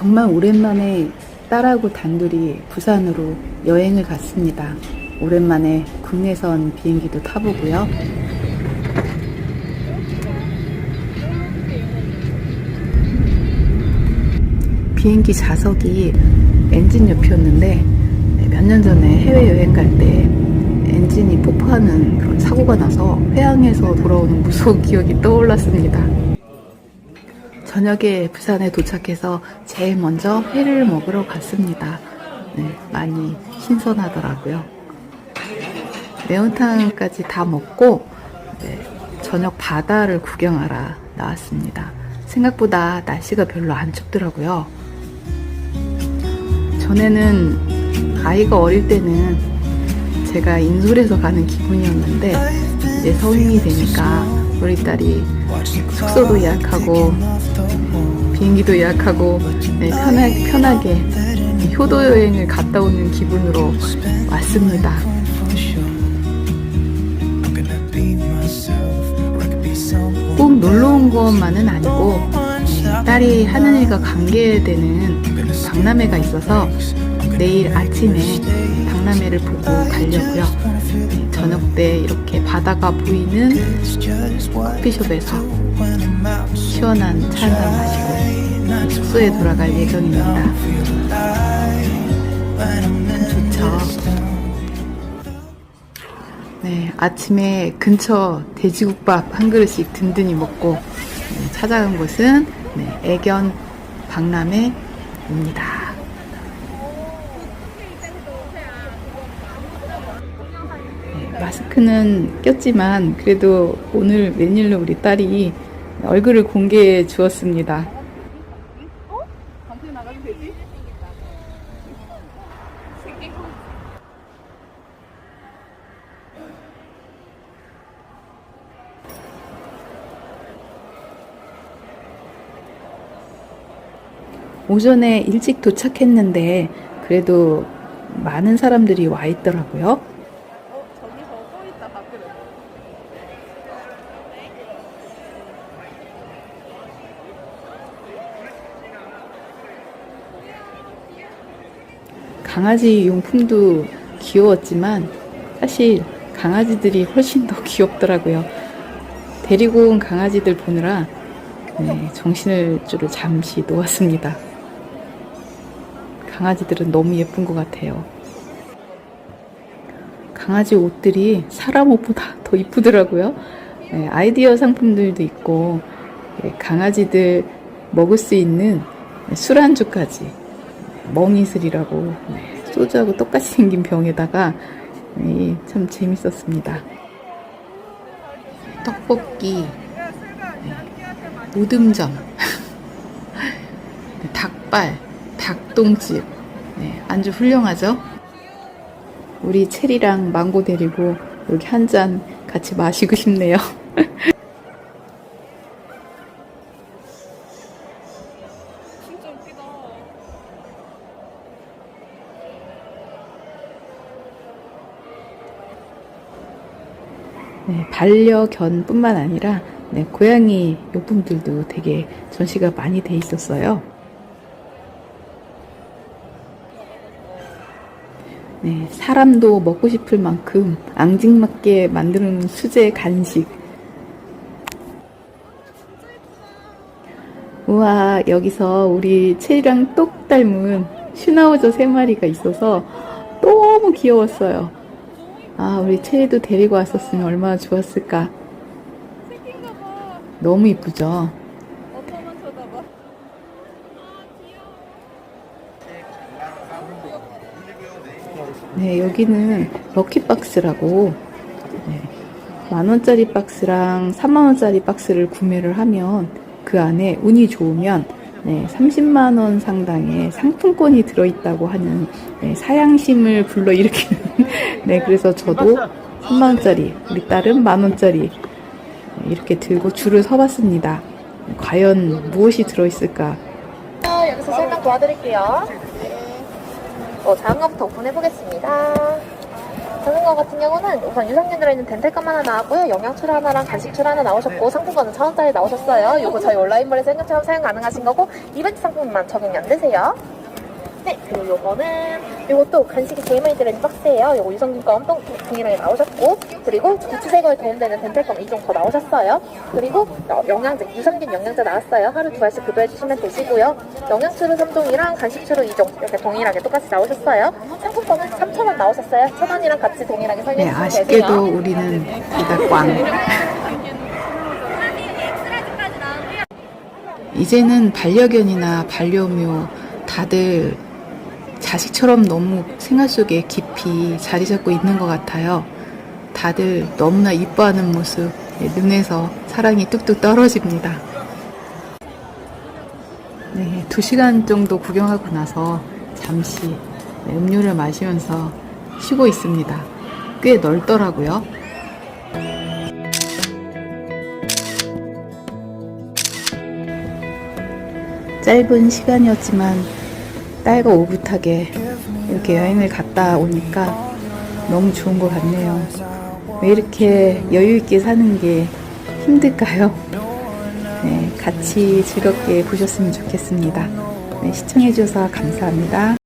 정말 오랜만에 딸하고 단둘이 부산으로 여행을 갔습니다. 오랜만에 국내선 비행기도 타보고요. 비행기 좌석이 엔진 옆이었는데 몇 년 전에 해외여행 갈 때 엔진이 폭파하는 그런 사고가 나서 회항해서 돌아오는 무서운 기억이 떠올랐습니다. 저녁에 부산에 도착해서 제일 먼저 회를 먹으러 갔습니다. 네, 많이 신선하더라고요. 매운탕까지 다 먹고 네, 저녁 바다를 구경하러 나왔습니다. 생각보다 날씨가 별로 안 춥더라고요. 전에는 아이가 어릴 때는 제가 인솔에서 가는 기분이었는데 이제 성인이 되니까 우리 딸이 숙소도 예약하고 비행기도 예약하고 네, 편하게, 편하게 효도 여행을 갔다 오는 기분으로 왔습니다. 꼭 놀러 온 것만은 아니고 네, 딸이 하늘이가 관계되는 박람회가 있어서 내일 아침에 박람회를 보고 가려고요. 네, 저녁 때 이렇게 바다가 보이는 커피숍에서 시원한 차 한잔 마시고 숙소에 돌아갈 예정입니다. 참 좋죠. 네, 아침에 근처 돼지국밥 한 그릇씩 든든히 먹고 네, 찾아간 곳은 네, 애견 박람회입니다. 네, 마스크는 꼈지만 그래도 오늘 웬일로 우리 딸이 얼굴을 공개해 주었습니다. 오전에 일찍 도착했는데 그래도 많은 사람들이 와 있더라고요. 강아지 용품도 귀여웠지만 사실 강아지들이 훨씬 더 귀엽더라고요. 데리고 온 강아지들 보느라 네, 정신을 줄 잠시 놓았습니다. 강아지들은 너무 예쁜 것 같아요. 강아지 옷들이 사람 옷보다 더 이쁘더라고요. 네, 아이디어 상품들도 있고 네, 강아지들 먹을 수 있는 술안주까지 멍이슬이라고 네, 소주하고 똑같이 생긴 병에다가 네, 참 재밌었습니다. 떡볶이, 네, 네, 닭발, 닭똥집, 네, 안주 훌륭하죠? 우리 체리랑 망고 데리고 여기 한 잔 같이 마시고 싶네요. 네, 반려견뿐만 아니라 네, 고양이 용품들도 되게 전시가 많이 돼 있었어요. 네, 사람도 먹고 싶을 만큼 앙증맞게 만드는 수제 간식. 우와, 여기서 우리 체리랑 똑 닮은 슈나우저 세 마리가 있어서 너무 귀여웠어요. 아, 우리 체리도 데리고 왔었으면 얼마나 좋았을까. 너무 이쁘죠? 네, 여기는 럭키박스라고 네, 만원짜리 박스랑 3만원짜리 박스를 구매를 하면 그 안에 운이 좋으면 네, 30만 원 상당의 상품권이 들어있다고 하는 네, 사양심을 불러일으키는 네, 그래서 저도 3만 원짜리, 우리 딸은 만 원짜리 이렇게 들고 줄을 서봤습니다. 과연 무엇이 들어있을까? 어, 여기서 설명 도와드릴게요. 네. 어, 작은 것부터 오픈해 보겠습니다. 자, 상품권 같은 경우는 우선 유산균 들어있는 덴탈감 하나 나왔고요. 영양출 하나랑 간식출 하나 나오셨고 상품권은 천 원짜리 나오셨어요. 요거 저희 온라인몰에서 현금처럼 사용 가능하신 거고 이벤트 상품만 적용이 안 되세요. 네, 그리고 요거는 요것도 간식이 제일 많이 들어있는 박스예요. 요거 유산균껌 동- 동일하게 나오셨고 그리고 구치 제거에 도움되는 덴탈껌 2종 더 나오셨어요. 그리고 어, 영양제, 유산균 영양제 나왔어요. 하루 두 알씩 급여해 주시면 되시고요. 영양추루 3종이랑 간식추루 2종 이렇게 동일하게 똑같이 나오셨어요. 상품권은 3,000원 나오셨어요. 1,000원이랑 같이 동일하게 설명해 네, 주시면 아쉽게도 되세요. 우리는 이가 꽝. 이제는 반려견이나 반려묘 다들 자식처럼 너무 생활 속에 깊이 자리 잡고 있는 것 같아요. 다들 너무나 이뻐하는 모습, 네, 눈에서 사랑이 뚝뚝 떨어집니다. 네, 두 시간 정도 구경하고 나서 잠시 네, 음료를 마시면서 쉬고 있습니다. 꽤 넓더라고요. 짧은 시간이었지만 딸과 오붓하게 이렇게 여행을 갔다 오니까 너무 좋은 것 같네요. 왜 이렇게 여유있게 사는 게 힘들까요? 네, 같이 즐겁게 보셨으면 좋겠습니다. 네, 시청해주셔서 감사합니다.